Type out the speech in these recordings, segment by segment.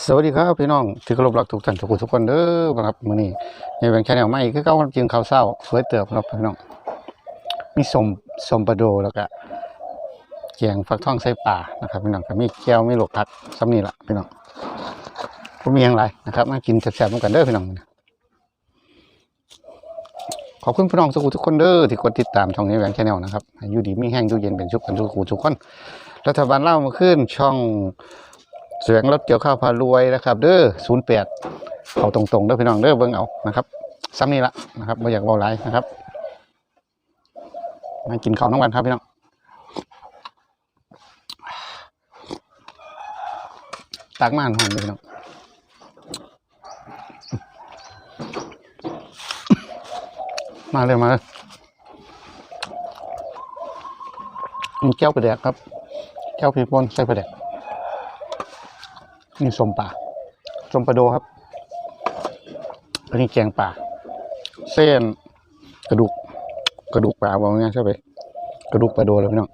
สวัสดีครับพี่น้องที่เคารพรักทุกท่านทุกคนทุกคนเด้อครับมื้อนี้ในแบงค์ชาแนลใหม่คือเก่าจริงข้าวเช้าสวยเติบครับพี่น้องมีสมสมปลาโดแล้วก็แกงฟักทองใส่ปลานะครับพี่น้องก็มีแก้วมีลูกผักซ้ำนี่ละพี่น้องบ่มีหยังไรนะครับมากินแซ่บๆร่วมกันเด้อพี่น้องขอบคุณพี่น้องทุกคนทุกคนเด้อที่กดติดตามช่องในแบงค์ชาแนลนะครับอยู่ดีมีแห้งอยู่เย็นเป็นสุขกันทุกคนทุกคนรัฐบาลเล่ามาขึ้นช่อง เสียงรถเกี่ยวข้าวพารวยนะครับ เด้อศูนย์แปดเอาตรงๆเด้อพี่น้องเด้อเบิ่งเอานะครับซ้ำนี่ละนะครับไม่อยากเบาไรนะครับมากินข้าวทั้งวันครับพี่น้องตักมาหอนเลยพี่น้องมาเลยมาเลยมีแก้วประเดกครับแก้วพีปนใส่ประเดก นี่ส้มป่าส้มปลาโดครับ อันนี้แกงป่า เส้นกระดูก กระดูกปลาบอกง่ายใช่ไหมกระดูกปลาโดเลยพี่น้อง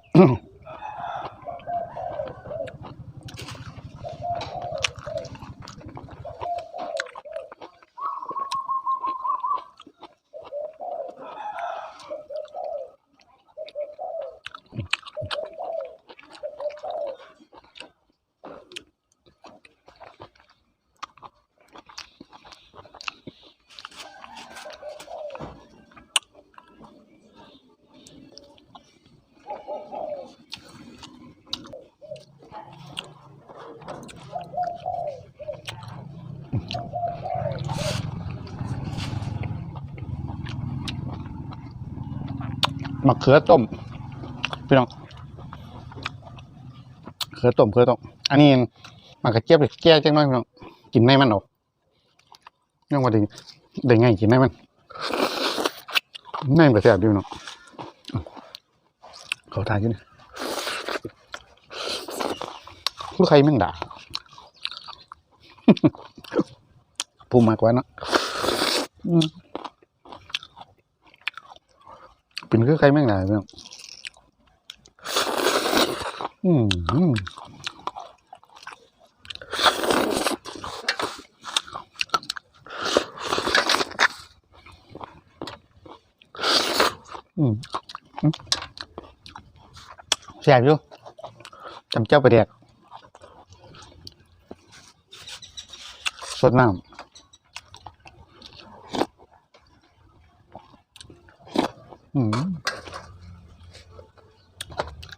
มะเขือต้มพี่น้องเขือต้มเขือต้มอันนี้มากระเจี๊ยบเลยแก้จังน้อยพี่น้องกินในมันออกยังว่าได้ได้ไงกินในมันในมันก็แซ่บดีพี่น้องเขาทานอยู่นี่ลูกใครแม่งด่าพูดมากกว่าเนะอืม เป็ นคือใครแม่งหลาเนาะอืมอืมอืมอืมแซ่บอยู่จำเจ้าไปแดกสดน้ำ อืม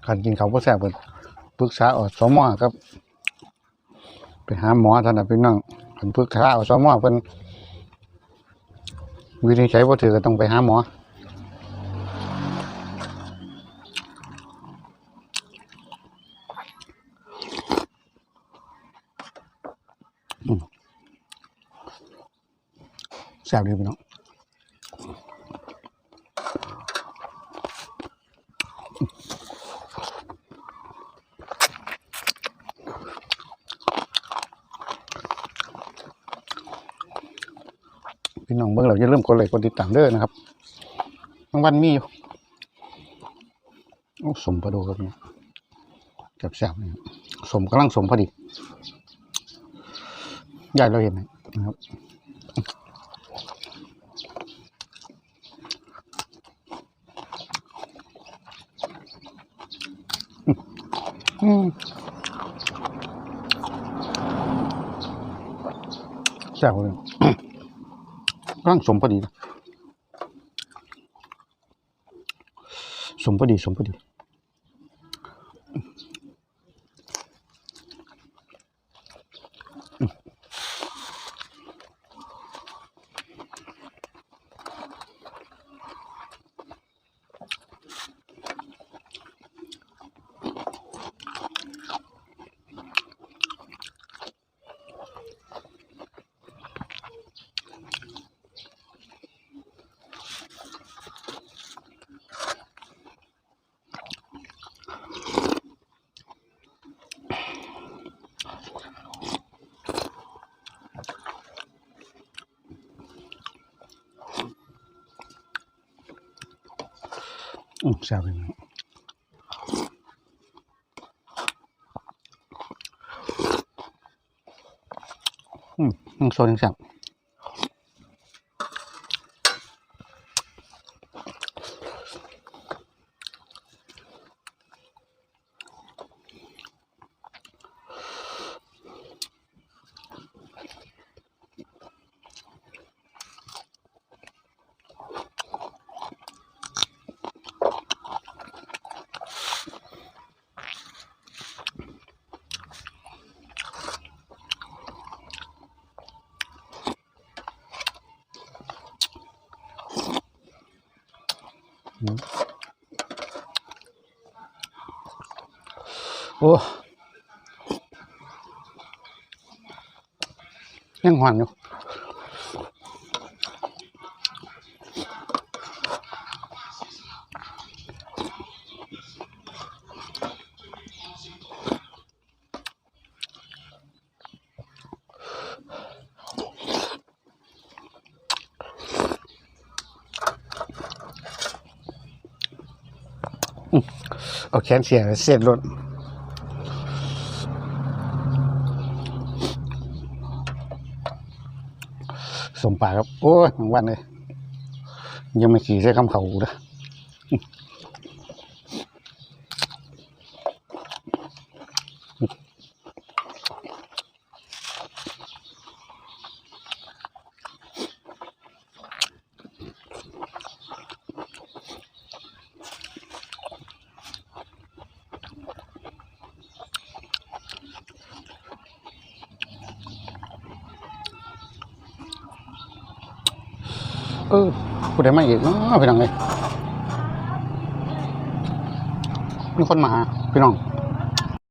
การกินเขาก็แซ่บเปิดปรึกษาอสมอครับ ไปหาหมอท่านน่ะพี่น้องคันปรึกษาอสมอเพิ่นวินิจฉัยบ่ถือก็ต้องไปหาหมออืมแซ่บดีพี่น้อง พี่น้องเบิ่งเราอย่าลืมกดไลค์กดติดตามเด้อนะครับบางวันมีอยู่โอ้สมปลาโดครับเนี่ยแซ่บๆนี่สมกำลังสมพอดียายเราเห็นไหมนะครับอืมแซ่บเลย ร่างสมพอดี สมพอดี สมพอดี อืมแซ่บเลยนะอืมยังโซนยังแซ่บ โอ้ยังหวานอยู่เอาแขนเสียเสียรถ สมปากครับ โอ้ยทั้งวันเลยยังไม่ขี่ใช้คำเขาเลย เออกูได้มาอีกเนาะพี่น้องเลยมีคนมาพี่น้อง